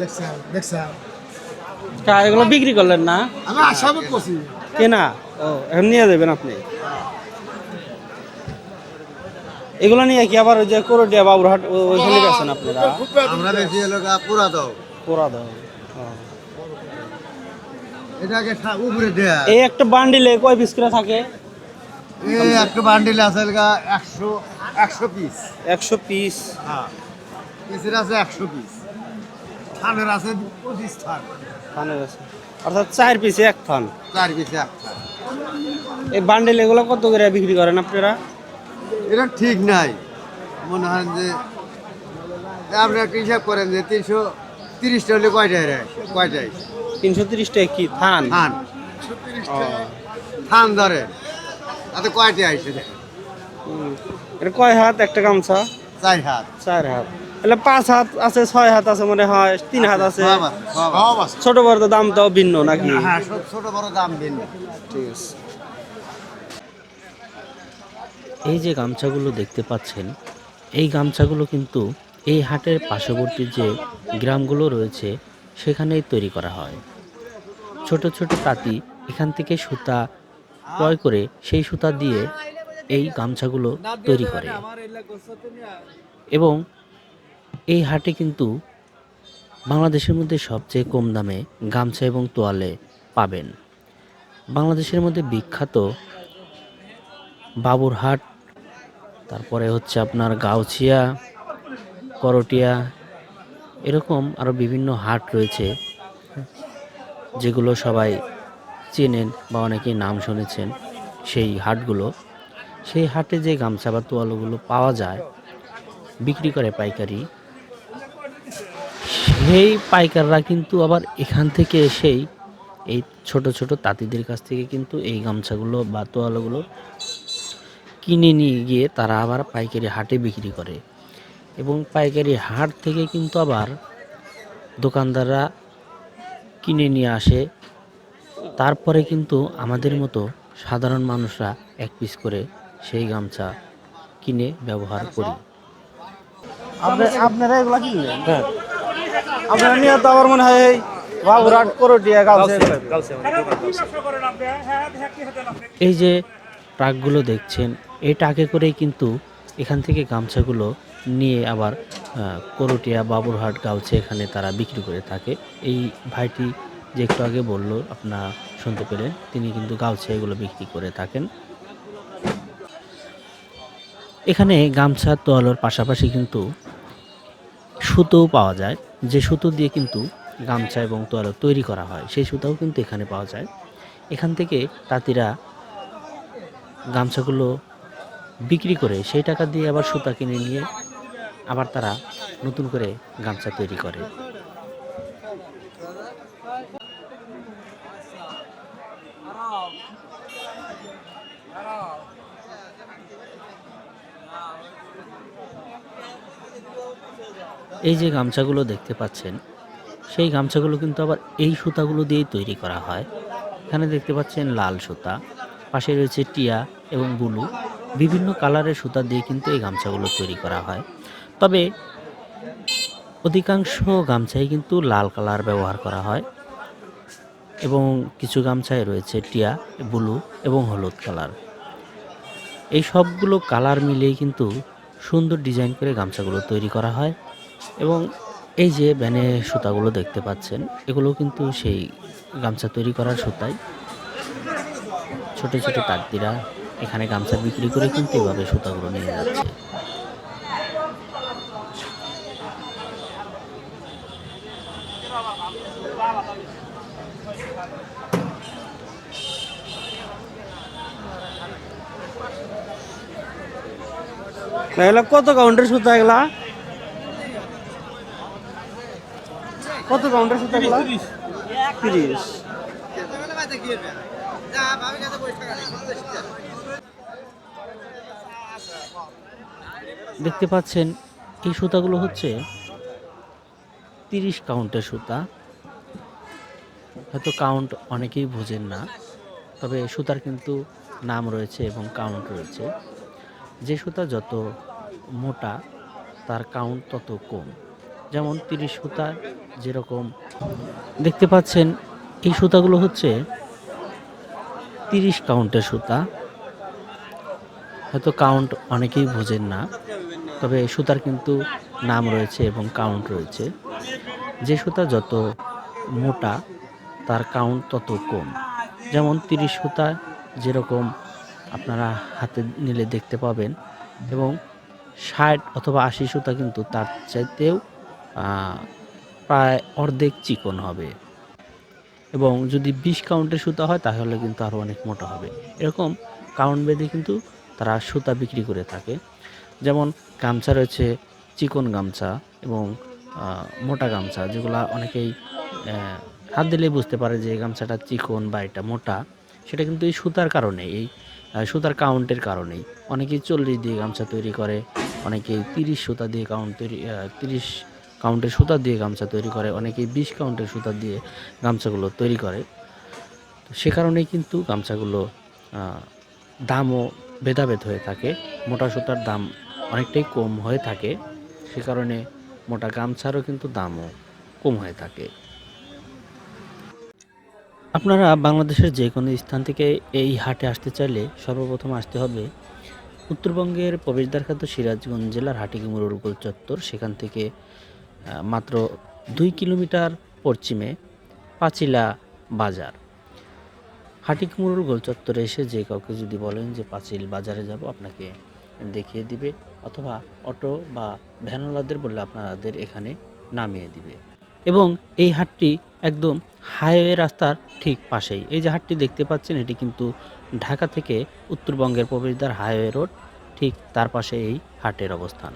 দেখছেন দেখছেন এগুলো বিক্রি করলেন না? আমি আসামত করছি। কেনা? ও এখন নিয়ে যাবেন আপনি? এগুলো নিয়ে কি আবার ওই যে করটিয়া বাবুরহাট ওইখানে গেছেন আপনারা? আমরা বেশি হলো দাও পোড়া দাও এটাকে উপরে দেয়া। এই একটা বান্ডিলে কয় পিস করে থাকে? এই একটা বান্ডিল আছে গা একশো একশো পিস একশো পিস হ্যাঁ পিসের আছে একশো পিস থানের আছে পঁচিশ থান। থানের আছে। অর্থাৎ চার পিসে এক থান। চার পিসে এক থান। এই বান্ডিল এগুলো কত করে বিক্রি করেন আপনারা? এটা ঠিক নাই। মনে হয় যে আপনি একটা হিসাব করেন যে তিনশো তিরিশটা হলে কয়টায় আসে? কয়টায় তিনশো তিরিশ টাকা কি থান? থান। থান ধরে তাতে কয়টায় আসে দেখেন? এটা কয় হাত? একটা গামছা? চার হাত। চার হাত। তাহলে পাঁচ হাত আছে ছয় হাত আছে মনে হয় তিন হাত আছে। আছে। সব আছে। ছোট বড় তো দাম তো ভিন্ন নাকি? হ্যাঁ ছোট ছোট বড় দাম ভিন্ন। ঠিক আছে। এই যে গামছাগুলো দেখতে পাচ্ছেন এই গামছাগুলো কিন্তু এই হাটের পার্শ্ববর্তী যে গ্রামগুলো রয়েছে সেখানেই তৈরি করা হয়। ছোট ছোট তাঁতি এখান থেকে সুতা ক্রয় করে সেই সুতা দিয়ে এই গামছাগুলো তৈরি করে। এবং এই হাটে কিন্তু বাংলাদেশের মধ্যে সবচেয়ে কম দামে গামছা এবং তোয়ালে পাবেন। বাংলাদেশের মধ্যে বিখ্যাত বাবুরহাট তারপরে হচ্ছে আপনার গাউছিয়া, করটিয়া, এরকম আরও বিভিন্ন হাট রয়েছে যেগুলো সবাই চেনেন বা অনেকেই নাম শুনেছেন সেই হাটগুলো। সেই হাটে যে গামছা বা তোয়ালোগুলো পাওয়া যায়, বিক্রি করে পাইকারি সেই পাইকাররা কিন্তু আবার এখান থেকে এসেই এই ছোট ছোট তাঁতিদের কাছ থেকে কিন্তু এই গামছাগুলো বা তোয়ালোগুলো কিনে নিয়ে গিয়ে তারা আবার পাইকারি হাটে বিক্রি করে। এবং পাইকারি হাট থেকে কিন্তু আবার দোকানদাররা কিনে নিয়ে আসে। তারপরে কিন্তু আমাদের মতো সাধারণ মানুষরা এক পিস করে সেই গামছা কিনে ব্যবহার করি। আপনি- আপনারা এগুলা কিনলেন? হ্যাঁ। আপনারা নিয়ে তো আবার মনে হয় এই এই যে ট্রাকগুলো দেখছেন এই ট্রাকে করেই কিন্তু এখান থেকে গামছাগুলো নিয়ে আবার করটিয়া বাবুরহাট গাউছে এখানে তারা বিক্রি করে থাকে। এই ভাইটি যে একটু আগে বলল আপনারা শুনতে পেলেন তিনি কিন্তু গাউছে এগুলো বিক্রি করে থাকেন। এখানে গামছা তোয়ালোর পাশাপাশি কিন্তু সুতোও পাওয়া যায়। যে সুতো দিয়ে কিন্তু গামছা এবং তোয়ালো তৈরি করা হয়, সেই সুতাও কিন্তু এখানে পাওয়া যায়। এখান থেকে তাঁতিরা গামছাগুলো বিক্রি করে সেই টাকা দিয়ে আবার সুতা কিনে নিয়ে আবার তারা নতুন করে গামছা তৈরি করে। এই যে গামছাগুলো দেখতে পাচ্ছেন, সেই গামছাগুলো কিন্তু আবার এই সুতাগুলো দিয়েই তৈরি করা হয়। এখানে দেখতে পাচ্ছেন লাল সুতা, পাশে রয়েছে টিয়া এবং বুলু। বিভিন্ন কালারের সুতা দিয়ে কিন্তু এই গামছাগুলো তৈরি করা হয়। তবে অধিকাংশ গামছাই কিন্তু লাল কালার ব্যবহার করা হয় এবং কিছু গামছায় রয়েছে টিয়া, ব্লু এবং হলুদ কালার। এই সবগুলো কালার মিলিয়ে কিন্তু সুন্দর ডিজাইন করে গামছাগুলো তৈরি করা হয় এবং এই যে ব্যানে সুতাগুলো দেখতে পাচ্ছেন, এগুলো কিন্তু সেই গামছা তৈরি করার সুতাই। ছোট ছোট তাকদিরা এখানে গামছা বিক্রি করে কিন্তু এভাবে সুতাগুলো নিয়ে যাচ্ছে। এগুলা কত কাউন্টের সুতা এগুলা? কত কাউন্টের সুতা এগুলা? তিরিশ দেখতে পাচ্ছেন এই সুতাগুলো হচ্ছে তিরিশ কাউন্টের সুতা। হয়তো কাউন্ট অনেকেই বোঝেন না তবে সুতার কিন্তু নাম রয়েছে এবং কাউন্ট রয়েছে। যে সুতা যত মোটা, তার কাউন্ট তত কম। যেমন তিরিশ সুতা যেরকম। দেখতে পাচ্ছেন, এই সুতাগুলো হচ্ছে তিরিশ কাউন্টের সুতা। হয়তো কাউন্ট অনেকেই বোঝেন না, তবে সুতার কিন্তু নাম রয়েছে এবং কাউন্ট রয়েছে। যে সুতা যত মোটা, তার কাউন্ট তত কম। যেমন তিরিশ সুতা যেরকম আপনারা হাতে নিলে দেখতে পাবেন এবং ষাট অথবা আশি সুতা কিন্তু তার চাইতেও প্রায় অর্ধেক চিকন হবে। এবং যদি বিশ কাউন্টের সুতা হয়, তাহলে কিন্তু আরও অনেক মোটা হবে। এরকম কাউন্ট বেঁধে কিন্তু তারা সুতা বিক্রি করে থাকে। যেমন গামছা রয়েছে চিকন গামছা এবং মোটা গামছা, যেগুলা অনেকেই হাত দিলেই বুঝতে পারে যে গামছাটা চিকন বা এটা মোটা। সেটা কিন্তু এই সুতার কারণে এই সুতার কাউন্টের কারণেই। অনেকেই চল্লিশ দিয়ে গামছা তৈরি করে অনেকেই তিরিশ সুতা দিয়ে কাউন্ট তৈরি তিরিশ কাউন্টের সুতা দিয়ে গামছা তৈরি করে অনেকেই বিশ কাউন্টের সুতা দিয়ে গামছাগুলো তৈরি করে। তো সে কারণেই কিন্তু গামছাগুলো দামও ভেদাভেদ হয়ে থাকে, মোটা সুতার দাম অনেকটাই কম হয়ে থাকে। সে কারণে মোটা গামছারও কিন্তু দামও কম হয়ে থাকে। আপনারা বাংলাদেশের যে কোনো স্থান থেকে এই হাটে আসতে চাইলে সর্বপ্রথম আসতে হবে উত্তরবঙ্গের প্রবেশদ্বার খাদ্য সিরাজগঞ্জ জেলার হাটিগুমুর গোল চত্বর। সেখান থেকে মাত্র দুই কিলোমিটার পশ্চিমে পাঁচিলা বাজার। হাটিকুমুরুল গোল চত্বরে এসে যে কাউকে যদি বলেন যে পাঁচিল বাজারে যাব, আপনাকে দেখিয়ে দিবে, অথবা অটো বা ভ্যানওয়ালাদের বললে আপনাদের এখানে নামিয়ে দিবে। এবং এই হাটটি একদম হাইওয়ে রাস্তার ঠিক পাশেই। এই যে হাটটি দেখতে পাচ্ছেন, এটি কিন্তু ঢাকা থেকে উত্তরবঙ্গের প্রবেশদ্বার হাইওয়ে রোড ঠিক তার পাশে এই হাটের অবস্থান।